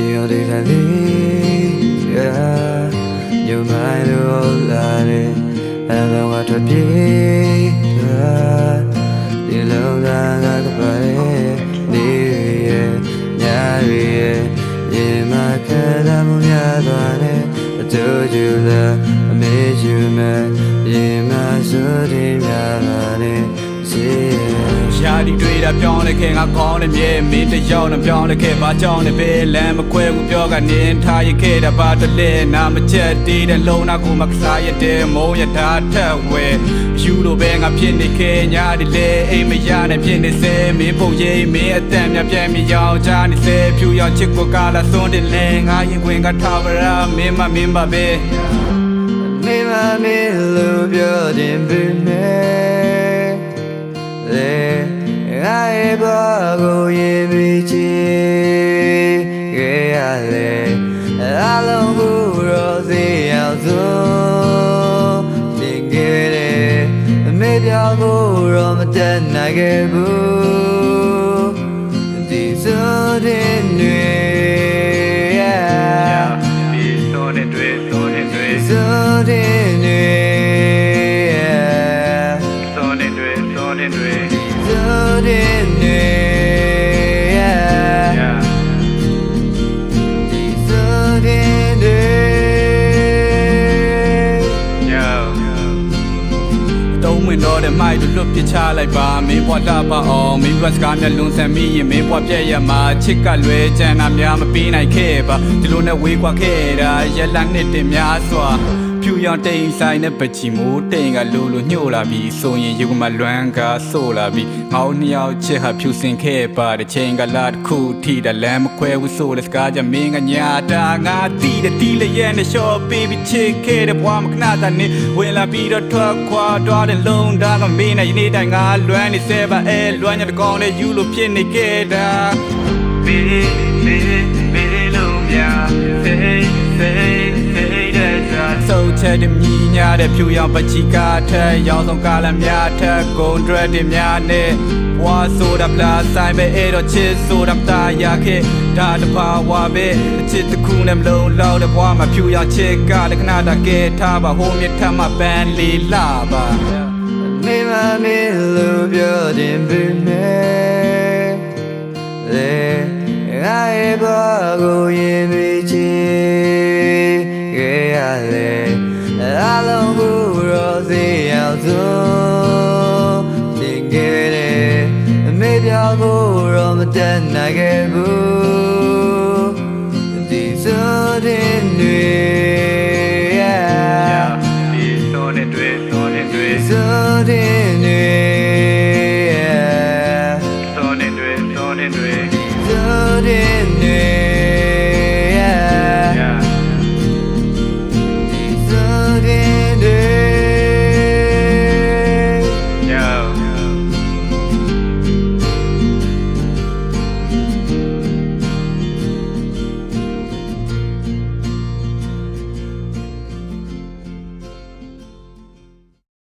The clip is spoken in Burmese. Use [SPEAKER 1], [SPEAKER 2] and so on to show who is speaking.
[SPEAKER 1] ရှင်ရောဒီစားလေးညမိုင်းလို့လာတယ်အလောကထွက်ပြေးဒီလုံးသားကတပါရဲ့နေရဲ့ညရဲ့ရေမခဲတာမှုများသွားတယ်အတူတူလားအမေယူမ
[SPEAKER 2] ဒီတွေ့တာပြောင်းလဲခဲ့ငါကောင်းတယ်မြေမင်းတယောက်နဲ့ပြောင်းလဲခဲ့ဘာကြောင့်လဲပဲလမ်းမခွဲဘူးပြောကနေထားရခဲ့တာဘာတလဲနာမချက်တီးတဲ့လုံးနာကိုမကစားရတဲ့မုံရတာထက်ဝဲယူလိုပဲငါဖြစ်နေခဲ့ညာဒီလေအိမ်မရနဲ့ဖြစ်နေစေမင်းပုံရိပ်မင်းအတန်မြပြန်မြရောင်ချနေစေဖြူရောင်ချစ်ကိုကလာသွန်းတယ်လဲငါရင်ခွင်ကထားပါရမင်းမမင်းပါပဲ
[SPEAKER 1] မိမမင်းလို့ပြောတင်ပေမဲ့လေ ငါရဲ့ဘာကိုရင်ပြီးချီခဲ့ရလေအလုံးကိုရောစေအောင်စို့တင်ခဲ့တယ်အမေပြောင်းကိုရောမတက်နိုင်ခဲ့ဘူး တွေ့
[SPEAKER 2] ဆိုတဲ့တွေ Yeah.
[SPEAKER 1] ဒီဆိုတဲ့တွေ
[SPEAKER 2] Yo တုံးဝင်တော့တဲ့မိုက်တို့လွတ်ပစ်ချလိုက်ပါမင်းဘွားတာပါအောင်မင်းဘွားစကားမျက်လုံးဆန်မိရင်မင်းဘွားပြက်ရမှာချစ်ကလွယ်ချမ်းသာများမပေးနိုင်ခဲ့ပါဒီလိုနဲ့ဝေးကွာခဲ့တာရက်လက်နှစ်တင်များစွာ ဖြူရောင်တိမ်ဆိုင်နဲ့ပချီမိုးတိမ်ကလူလူညှို့လာပြီးဆိုရင်ရုပ်မလွမ်းကားဆို့လာပြီးငေါနှစ်ယောက်ချစ်ဟာဖြူစင်ခဲ့ပါတဲ့ချိန်ကလာတစ်ခုထိတဲ့လမ်းမခွဲဘူးဆိုတဲ့စကားကြမင်းကညာတာငါတီးတဲ့တီးလျက်နဲ့ short baby ချစ်ခဲ့တဲ့ဘွားမခဏတည်းနေဝင်လာပြီးတော့ထွက်ခွာတော့တဲ့လုံးသားကမင်းနဲ့ယနေ့တိုင်းငါလွမ်းနေစေပါအဲလွမ်းရတဲ့ကောင်းနဲ့ယူလို့ဖြစ်နေခဲ့တာ baby ဆိုချက်တမြညာတဲ့ဖြူရောင်ပချီကားထက်ရောင်ဆောင်ကားလမ်းများထက်ဂုံဒရက်တွေများနဲ့ဘွားဆိုတာပလာဆိုင်ပဲအဲ့တော့ချစ်ဆိုတာမตาရခဲ့ဒါတဘာဝပဲအချစ်တစ်ခုနဲ့မလုံးလောက်တဲ့ဘွားမှာဖြူရောင်ချစ်ကလည်းခဏတကယ်ထားပါဟိုမြစ်ထမပန်းလေးလာပါ
[SPEAKER 1] မိမမင်းလို့ပြောတင်ပေမဲ့လေငါရဲ့ဘာကိုရင်ပြီးချီခဲ့ရလေ ကိုရောမတက်နိုင်ခဲ့ဘူး